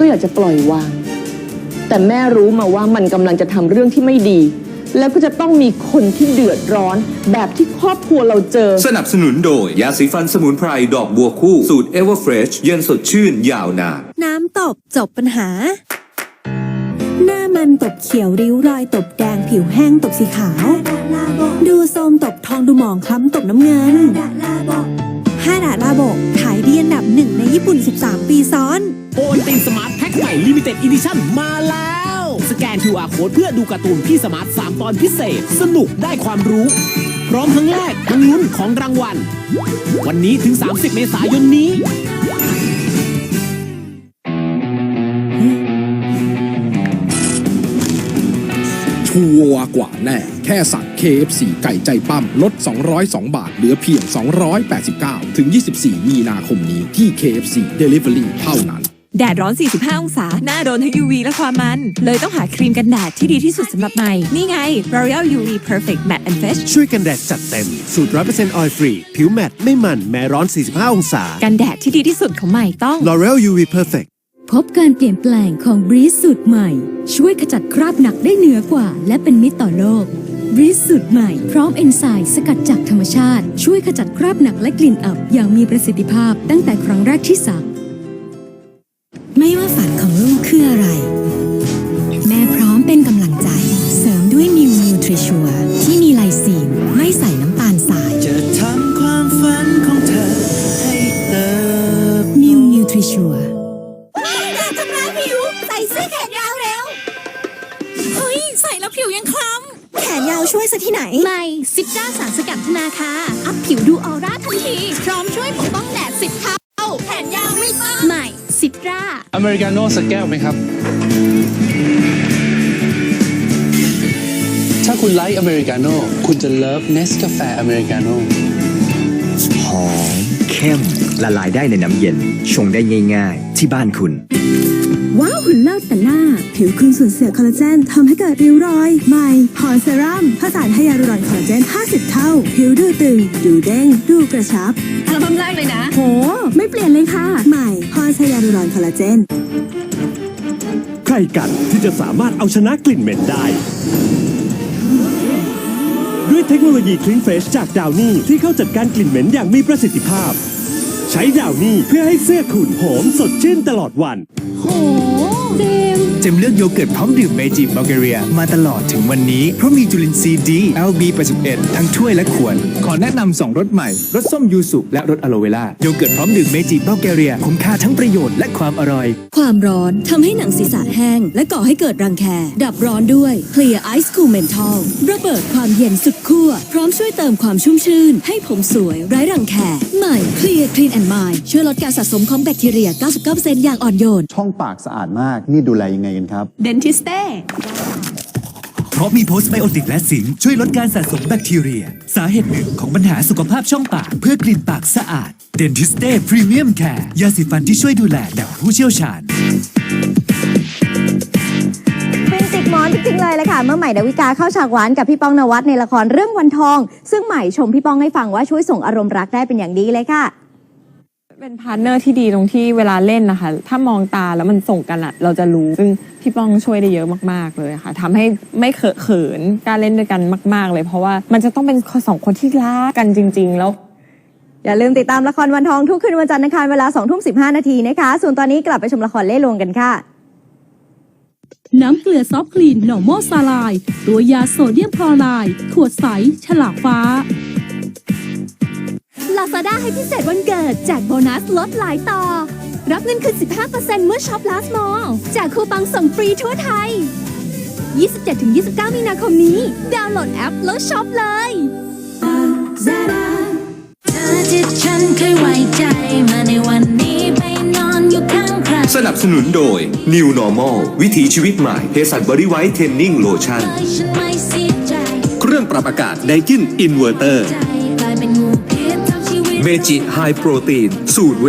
ก็อยากจะปล่อยวาง แต่แม่รู้มาว่ามันกำลังจะทำเรื่องที่ไม่ดี แล้วก็จะต้องมีคนที่เดือดร้อน แบบที่ครอบครัวเราเจอ สนับสนุนโดย ยาสีฟันสมุนไพร ดอกบัวคู่ สูตร Everfresh เย็นสดชื่นยาวนาน น้ำตบจบปัญหา หน้ามันตบเขียวริ้วรอยตบแดงผิวแห้งตบสีขาว ดูโทรมตบทองดูหมองคล้ำตบน้ำเงินฮาดาลาโบกขายดีอันดับหนึ่งในญี่ปุ่น 13 ปีซ้อน โอนติน สมาร์ทแพ็คใหม่ลิมิเต็ดอีดิชั่นมาแล้ว สแกน QR โค้ดเพื่อดูการ์ตูนพี่สมาร์ท 3 ตอนพิเศษ สนุกได้ความรู้ พร้อมทั้งแลกทั้งลุ้นของรางวัล วันนี้ถึง 30 เมษายนนี้ ชัวร์กว่าแน่ แค่สั่ง KFC ไก่ใจปั้มลด 202 บาท เหลือเพียง 289 ถึง 24 มีนาคมนี้ที่ KFC Delivery เท่านั้น แดดร้อน 45 องศา หน้าโดนทั้ง UV และความมัน เลยต้องหาครีมกันแดดที่ดีที่สุดสำหรับใหม่ นี่ไง L'Oreal UV Perfect Matte and Fresh ช่วยกันแดดจัดเต็ม สูตร 100%ออยล์ฟรี ผิวแมตต์ไม่มัน แม้ร้อน 45 องศา กันแดดที่ดีที่สุดของใหม่ต้อง L'Oreal UV Perfect พบการเปลี่ยนแปลงของบรีซสูตรใหม่ ช่วยขจัดคราบหนักได้เหนือกว่า และเป็นมิตรต่อโลกบรีซสูตรใหม่พร้อมเอนไซม์สกัดจากธรรมชาติ ช่วยขจัดคราบหนักและกลิ่นอับอย่างมีประสิทธิภาพตั้งแต่ครั้งแรกที่สัก ไม่ว่าฝันของลูกคืออะไร แม่พร้อมเป็นกำลังใจ เสริมด้วยนิวนิวทริชัวที่มีไลซีนไม่ใส่น้ำตาลทรายจะทำความฝันของเธอให้เติบนิวนิวทริชัวทำร้ายผิว ใส่เสื้อแขนยาวเร็วเฮ้ย ใส่แล้วผิวยังคล้แขนยาวช่วยซะที่ไหนใหม่ซิก้าสารสกัดธนาคาอัพผิวดูออร่าทันที พร้อมช่วยปก อเมริกาโน่สักแก้วไหมครับ ถ้าคุณไลค์อเมริกาโน่คุณจะเลิฟเนสกาแฟอเมริกาโน่หอมเข้มละลายได้ในน้ำเย็น ชงได้ง่าย ๆ ที่บ้านคุณ ว้าวหุ่นเลิศแต่หน้า ผิวคุณสูญเสียคอลลาเจนทำให้เกิดริ้วรอย ใหม่พรเซรั่มผสานไฮยาลูรอนคอลลาเจน 50 เท่า ผิวดูตึง ดูเด้ง ดูกระชับำอั ลบั้มแรกเลยนะ โห ไม่เปลี่ยนเลยค่ะ ใหม่พรไฮยาลูรอนคอลลาเจน ใครกันที่จะสามารถเอาชนะกลิ่นเหม็นได้ ด้วยเทคโนโลยี Clean Fresh จากดาวนี่ที่เข้าจัดการกลิ่นเหม็นอย่างมีประสิทธิภาพ ใช้ดาวนี่เพื่อให้เสื้อคุณหอมสดชื่นตลอดวันเจม เลือกโยเกิร์ตพร้อมดื่มเมจิบัลแกเรีย มาตลอดถึงวันนี้ เพราะมีจุลินทรีย์ดี LB 81 ทั้งถ้วยและขวด ขอแนะนำสองรสใหม่ รสส้มยูสุและรสอะโลเวล่าโยเกิร์ตพร้อมดื่มเมจิบัลแกเรีย คุ้มค่าทั้งประโยชน์และความอร่อย ความร้อนทำให้หนังศีรษะแห้ง และก่อให้เกิดรังแค ดับร้อนด้วย Clear Ice Cool Menthol ระเบิดความเย็นสุดขั้วพร้อมช่วยเติมความชุ่มชื่น ให้ผมสวยไร้รังแคใหม่ Clear Clean and Mind ช่วยลดการสะสมของแบคทีเรีย 99%อย่างอ่อนโยนช่องปากสะอาดมากนี่ดูแลยังไงกันครับ Dentiste เพราะมีโพสไบโอติกและสิงค์ช่วยลดการสะสมแบคทีเรีย สาเหตุหนึ่งของปัญหาสุขภาพช่องปากเพื่อกลิ่นปากสะอาด Dentiste Premium Care ยาสีฟันที่ช่วยดูแลแบบผู้เชี่ยวชาญเป็นจิกหมอนจริงๆเลยละค่ะ เมื่อใหม่ดาวิกาเข้าฉากหวานกับพี่ป้องนวัดในละครเรื่องวันทอง ซึ่งใหม่ชมพี่ป้องให้ฟังว่าช่วยส่งอารมณ์รักได้เป็นอย่างดีเลยค่ะ เป็นพาร์ทเนอร์ที่ดีตรงที่เวลาเล่นนะคะ ถ้ามองตาแล้วมันส่งกันอะเราจะรู้ ซึ่งพี่ป้องช่วยได้เยอะมากๆเลยค่ะทำให้ไม่เขอะเขินการเล่นด้วยกันมาก ๆ เลย เพราะว่ามันจะต้องเป็นสองคนที่รักกันจริง ๆ แล้ว อย่าลืมติดตามละครวันทองทุกคืนวันจันทร์อังคารเวลา2ทุ่ม15 นาทีนะคะ ส่วนตอนนี้กลับไปชมละครเล่ลวงกันค่ะ น้ำเกลือซอฟคลีนหน่อโมซาลาย ตัวยาโซเดียมคลอไรด์ขวดใส ฉลากฟ้า โบนัสลดหลายต่อ รับเงินคืน 15%เมื่อช็อปลาสมอลแจกคูปองส่งฟรีทั่วไทย 27-29 มีนาคมนี้ ดาวน์โหลดแอปแล้วช็อปเลยเธอที่ฉันเคยไว้ใจมาในวันนี้ไปนอนอยู่ข้างใครสนับสนุนโดย New Normal วิถีชีวิตใหม่เภสัชบริไวท์เทนนิ่งโลชั่นฉันไม่เสียใจเครื่องปรับอากาศไดกินอินเวอร์เตอร์ เมจิไฮโปรตีนสูตรเว